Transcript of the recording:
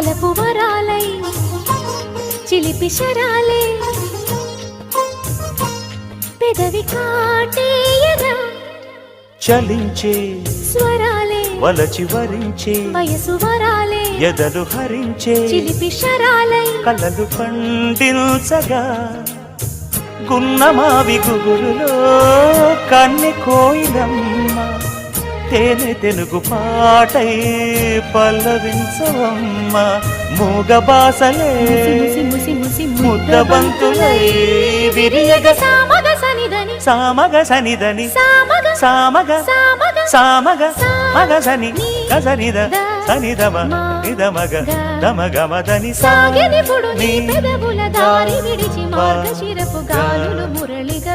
వలపు వరాలై చిలిపి శరాలే. పెదవి కాటేయగా చలించే స్వరాలే. వలచి వరించే వయసు వరాలే. ఎదలు హరించే చిలిపి శరాలై. కలలు పండించగా గున్నమావి గుగురులో కన్నె కోయిలమ్మ తేనె తెనుగు పాటై పల్లవించవమ్మ మూగ బాసలే ముద్దబంతులై విరియగ సామగ సనిదని సామగ సనిదని సామగ సామగ సామగ సామగ మగ సని గసనిద సనిదమ నిదమగ దమగమదని సాగెనిపుడు నీ పెదవుల దారి విడిచి మార్గశిరపు గాలులు మురళిగా